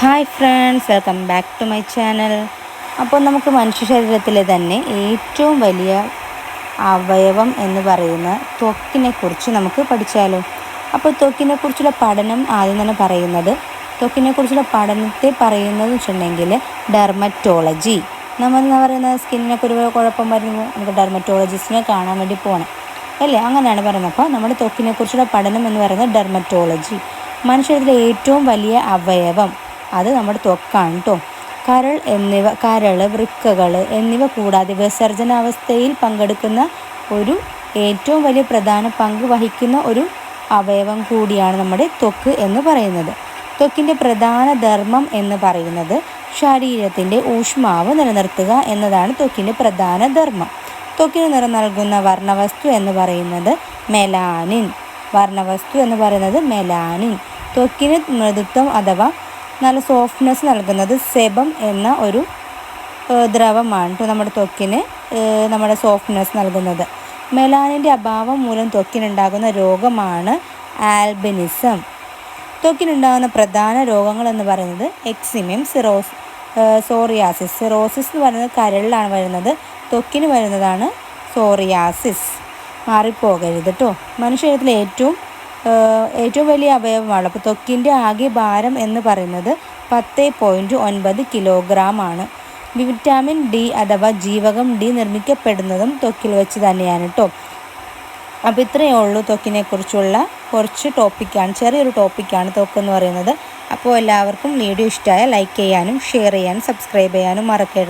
Hi friends welcome back to my channel അപ്പോൾ നമുക്ക് മനുഷ്യ ശരീരത്തിലെ തന്നെ ഏറ്റവും വലിയ അവയവം എന്ന് പറയുന്ന ത്വക്കിനെ കുറിച്ച് നമുക്ക് പഠിച്ചാലോ? അപ്പോൾ ത്വക്കിനെ കുറിച്ചുള്ള പഠനം ആദ്യം തന്നെ പറയുന്നത് ത്വക്കിനെ കുറിച്ചുള്ള പഠനത്തെ പറയുന്നത് വെച്ചിട്ടുണ്ടെങ്കിൽ ഡെർമറ്റോളജി നമ്മൾ എന്ന് പറയുന്നത്? സ്കിന്നിനൊക്കെ ഒരു കുഴപ്പം വരുമ്പോൾ നമുക്ക് ഡെർമറ്റോളജിസ്റ്റിനെ കാണാൻ വേണ്ടി പോകണം അല്ലേ? അങ്ങനെയാണ് പറയുന്നത്. അപ്പോൾ നമ്മുടെ ത്വക്കിനെ കുറിച്ചുള്ള പഠനം എന്ന് പറയുന്നത് ഡെർമറ്റോളജി മനുഷ്യരിലെ ഏറ്റവും വലിയ അവയവം. അത് നമ്മുടെ ത്വക്കാണ് കേട്ടോ കരൾ എന്നിവ കരൾ വൃക്കകൾ എന്നിവ കൂടാതെ വിസർജനാവസ്ഥയിൽ പങ്കെടുക്കുന്ന ഒരു ഏറ്റവും വലിയ പ്രധാന പങ്ക് വഹിക്കുന്ന ഒരു അവയവം കൂടിയാണ് നമ്മുടെ ത്വക്ക് എന്ന് പറയുന്നത്. ത്വക്കിന്റെ പ്രധാന ധർമ്മം എന്ന് പറയുന്നത് ശരീരത്തിന്റെ ഊഷ്മാവ് നിലനിർത്തുക എന്നതാണ് ത്വക്കിന്റെ പ്രധാന ധർമ്മം. ത്വക്കിന് നിറം നൽകുന്ന വർണവസ്തു എന്ന് പറയുന്നത് മെലാനിൻ. വർണവസ്തു എന്ന് പറയുന്നത് മെലാനിൻ. ത്വക്കിന് മൃദുത്വം അഥവാ നല്ല സോഫ്റ്റ്നെസ് നൽകുന്നത് സെബം എന്ന ഒരു ദ്രവമാണ് നമ്മുടെ ത്വക്കിന് നമ്മുടെ സോഫ്റ്റ്നെസ് നൽകുന്നത്. മെലാനിന്റെ അഭാവം മൂലം ത്വക്കിനുണ്ടാകുന്ന രോഗമാണ് ആൽബിനിസം ത്വക്കിനുണ്ടാകുന്ന പ്രധാന രോഗങ്ങൾ എന്ന് പറയുന്നത് എക്സിമിയം സിറോസ് സോറിയാസിസ് സിറോസിസ് എന്ന് പറയുന്നത് കരളിലാണ് വരുന്നത്. ത്വക്കിന് വരുന്നതാണ് സോറിയാസിസ് മാറിപ്പോകരുത് കേട്ടോ മനുഷ്യരിൽ ഏറ്റവും ഏറ്റവും വലിയ അവയവമാണ്. അപ്പോൾ ത്വക്കിന്റെ ആകെ ഭാരം എന്ന് പറയുന്നത് പത്ത് പോയിന്റ് ഒൻപത് കിലോഗ്രാം ആണ് വിറ്റാമിൻ ഡി അഥവാ ജീവകം ഡി നിർമ്മിക്കപ്പെടുന്നതും ത്വക്കിൽ വെച്ച് തന്നെയാണ് കേട്ടോ അപ്പോൾ ഇത്രയേ ഉള്ളൂ ത്വക്കിനെ കുറിച്ചുള്ള കുറച്ച് ടോപ്പിക്കാണ് ചെറിയൊരു ടോപ്പിക്കാണ് ത്വക്ക് എന്ന് പറയുന്നത്. അപ്പോൾ എല്ലാവർക്കും വീഡിയോ ഇഷ്ടമായ ലൈക്ക് ചെയ്യാനും ഷെയർ ചെയ്യാനും സബ്സ്ക്രൈബ് ചെയ്യാനും മറക്കരുത്.